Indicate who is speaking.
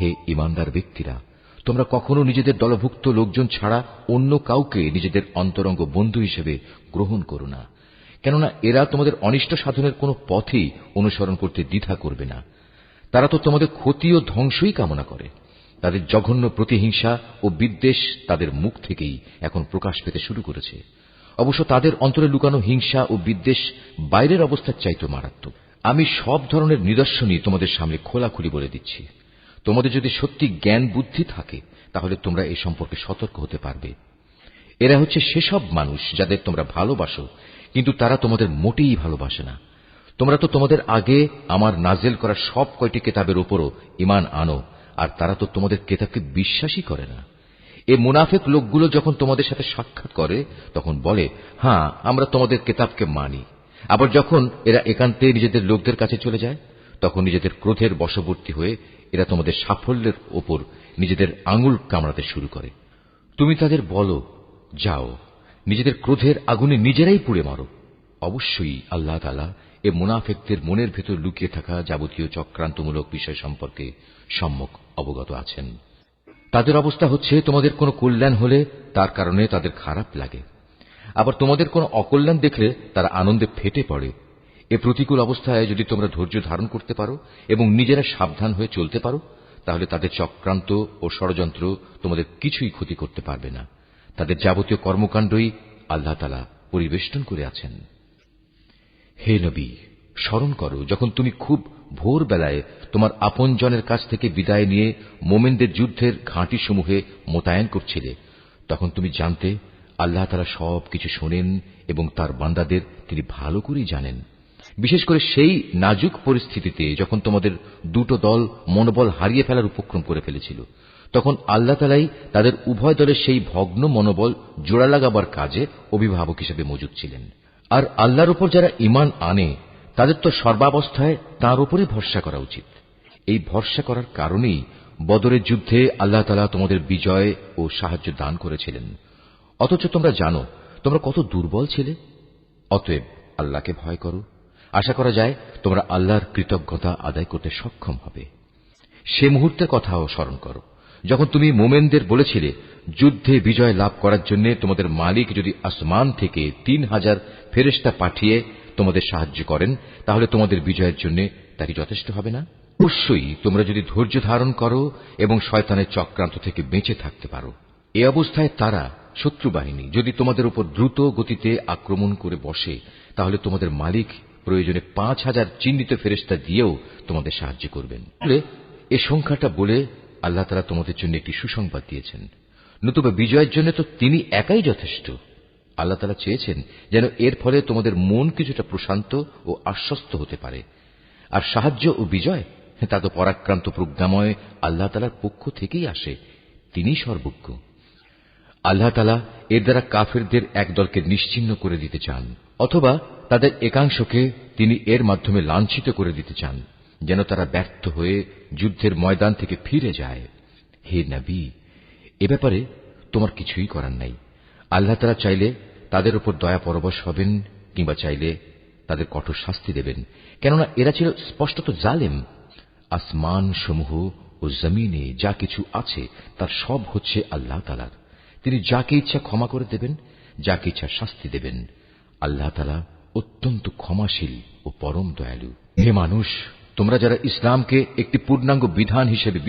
Speaker 1: হে ইমানদার ব্যক্তিরা, তোমরা কখনো নিজেদের দলভুক্ত লোকজন ছাড়া অন্য কাউকে নিজেদের অন্তরঙ্গ বন্ধু হিসেবে গ্রহণ করো না, কেননা এরা তোমাদের অনিষ্ট সাধনের কোনো পথেই অনুসরণ করতে দ্বিধা করবে না। তারা তো তোমাদের ক্ষতি ও ধ্বংসই কামনা করে। তাদের জঘন্য প্রতিহিংসা ও বিদ্বেষ তাদের মুখ থেকেই এখন প্রকাশ পেতে শুরু করেছে। অবশ্য তাদের অন্তরে লুকানো হিংসা ও বিদ্বেষ বাইরের অবস্থার চাইতে মারাত্মক। আমি সব ধরনের নিদর্শনই তোমাদের সামনে খোলাখুলি বলে দিচ্ছি। তোমাদের যদি সত্যি জ্ঞান বুদ্ধি থাকে, তাহলে তোমরা এ সম্পর্কে সতর্ক হতে পারবে। এরা হচ্ছে সেসব মানুষ যাদের তোমরা ভালোবাসো, কিন্তু তারা তোমাদের মোটেই ভালোবাসে না। তোমরা তো তোমাদের আগে আমার নাজেল করা সব কয়টি কেতাবের উপরও ইমান আনো, আর তারা তো তোমাদের কেতাবকে বিশ্বাসই করে না। এ মুনাফেক লোকগুলো যখন তোমাদের সাথে সাক্ষাৎ করে, তখন বলে হ্যাঁ আমরা তোমাদের কেতাবকে মানি। আবার যখন এরা একান্তে নিজেদের লোকদের কাছে চলে যায় তখন নিজেদের ক্রোধের বশবর্তী হয়ে এরা তোমাদের সাফল্যের ওপর নিজেদের আঙুল কামড়াতে শুরু করে। তুমি তাদের বলো, যাও, নিজেদের ক্রোধের আগুনে নিজেরাই পুড়ে মারো। অবশ্যই আল্লাহ তালা এ মুনাফেকদের মনের ভেতর লুকিয়ে থাকা যাবতীয় চক্রান্তমূলক বিষয় সম্পর্কে সম্মুখ অবগত আছেন। তাদের অবস্থা হচ্ছে, তোমাদের কোনো কল্যাণ হলে তার কারণে তাদের খারাপ লাগে। আবার তোমাদের কোনো অকল্যাণ দেখলে তারা আনন্দে ফেটে পড়ে। এ প্রতিকূল অবস্থায় যদি তোমরা ধৈর্য ধারণ করতে পারো এবং নিজেরা সাবধান হয়ে চলতে পারো, তাহলে তাদের চক্রান্ত ও ষড়যন্ত্র তোমাদের কিছুই ক্ষতি করতে পারবে না। তাদের যাবতীয় কর্মকাণ্ডই আল্লাহ পরিবেষ্টন করে আছেন। হে নবী, স্মরণ করো, যখন তুমি খুব ভোরবেলায় তোমার আপনজনের কাছ থেকে বিদায় নিয়ে মোমেনদের যুদ্ধের ঘাঁটিসমূহে মোতায়েন করছিলে, তখন তুমি জানতে আল্লাহ তারা সব কিছু শোনেন এবং তার বান্দাদের তিনি ভালো করেই জানেন। বিশেষ করে সেই নাজুক পরিস্থিতিতে যখন তোমাদের দুটো দল মনোবল হারিয়ে ফেলার উপক্রম করে ফেলেছিল, তখন আল্লাহ তালাই তাদের উভয় দলের সেই ভগ্ন মনোবল জোড়া লাগাবার কাজে অভিভাবক হিসেবে মজুদ ছিলেন। আর আল্লাহর উপর যারা ইমান আনে, তাদের তো সর্বাবস্থায় তার উপরে ভরসা করা উচিত। এই ভরসা করার কারণেই বদরের যুদ্ধে আল্লাহ তালা তোমাদের বিজয় ও সাহায্য দান করেছিলেন। অথচ তোমরা জানো, তোমরা কত দুর্বল ছিলে? অতএব আল্লাহকে ভয় করো। আশা করা যায় তোমরা আল্লাহর কৃতজ্ঞতা আদায় করতে সক্ষম হবে। সে মুহূর্তের কথাও স্মরণ করো। যখন তুমি মোমেনদের বলেছিলে, যুদ্ধে বিজয় লাভ করার জন্য তোমাদের মালিক যদি আসমান থেকে তিন হাজার ফেরেস্তা পাঠিয়ে তোমাদের সাহায্য করেন, তাহলে তোমাদের বিজয়ের জন্য তা কি যথেষ্ট হবে না? অবশ্যই তোমরা যদি ধৈর্য ধারণ করো এবং শয়তানের চক্রান্ত থেকে বেঁচে থাকতে পারো। এ অবস্থায় তারা শত্রু বাহিনী, যদি তোমাদের উপর দ্রুত গতিতে আক্রমণ করে বসে, তাহলে তোমাদের মালিক প্রয়োজনে পাঁচ হাজার চিহ্নিত ফেরেস্তা দিয়েও তোমাদের সাহায্য করবেন। এ সংখ্যাটা বলে আল্লাহ তারা তোমাদের জন্য একটি সুসংবাদ দিয়েছেন। নতুবা বিজয়ের জন্য তো তিনি একাই যথেষ্ট। আল্লাহ তালা চেয়েছেন যেন এর ফলে তোমাদের মন কিছুটা প্রশান্ত ও আশ্বস্ত হতে পারে। আর সাহায্য ও বিজয়, তা তো পরাক্রান্ত প্রজ্ঞাময় আল্লাহ তালার পক্ষ থেকেই আসে। তিনি সর্বজ্ঞ। আল্লাহ তালা এর দ্বারা কাফেরদের একদলকে নিশ্চিন্ন করে দিতে চান। অথবা তাদের একাংশকে তিনি এর মাধ্যমে লাঞ্ছিত করে দিতে চান, যেন তারা ব্যর্থ হয়ে যুদ্ধের ময়দান থেকে ফিরে যায়। হে নবী, এ ব্যাপারে তোমার কিছুই করার নাই। আল্লাহ তারা চাইলে তাদের উপর দয়া পরবশ হবেন, কিংবা চাইলে তাদের কঠোর শাস্তি দেবেন। কেননা এরা ছিল স্পষ্টত জালেম। আসমান সমূহ ও জমিনে যা কিছু আছে, তার সব হচ্ছে আল্লাহ তালার। তিনি যাকে ইচ্ছা ক্ষমা করে দেবেন, যাকে ইচ্ছা শাস্তি দেবেন। আল্লাহ তালা অত্যন্ত ক্ষমাশীল ও পরম দয়ালু। হে মানুষ, তোমরা যারা ইসলামকে একটি পূর্ণাঙ্গ বিধান হিসেবে